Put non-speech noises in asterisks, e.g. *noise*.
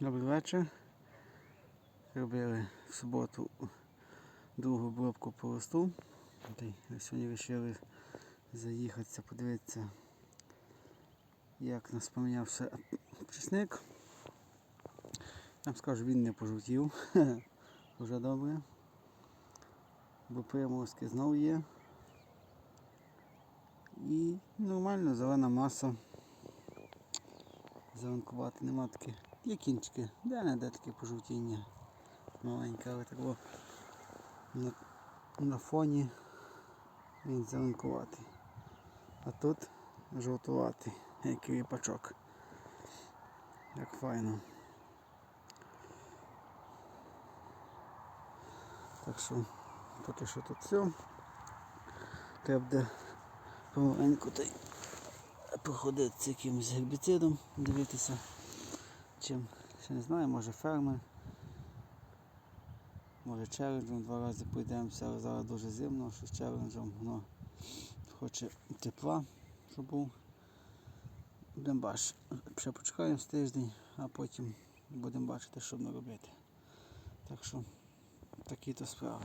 Добрий вечір. Робили в суботу другу обробку по листу. Сьогодні вирішили заїхатися, подивитися, як нас помінявся чесник. Я вам скажу, він не пожовтів. *laughs* Вже добре. Бо приморозки знову є. І нормально зелена маса. Зеленкувати нема такі. Є кінчики, де не де таке пожовтіння. Маленьке, але так було на, на фоні він зеленкуватий. А тут жовтуватий, як кріпачок. Як файно. Так що поки що тут все. Треба буде помаленьку та й проходити з якимось гербіцидом, дивитися, чим, ще не знаю, може фермер, може челенджем два рази пройдемося, але зараз дуже зимно, що з челенджем воно хоче тепла, щоб був. Будемо бачити. Ще почекаємо з тиждень, а потім будемо бачити, що ми робити. Так що такі то справи.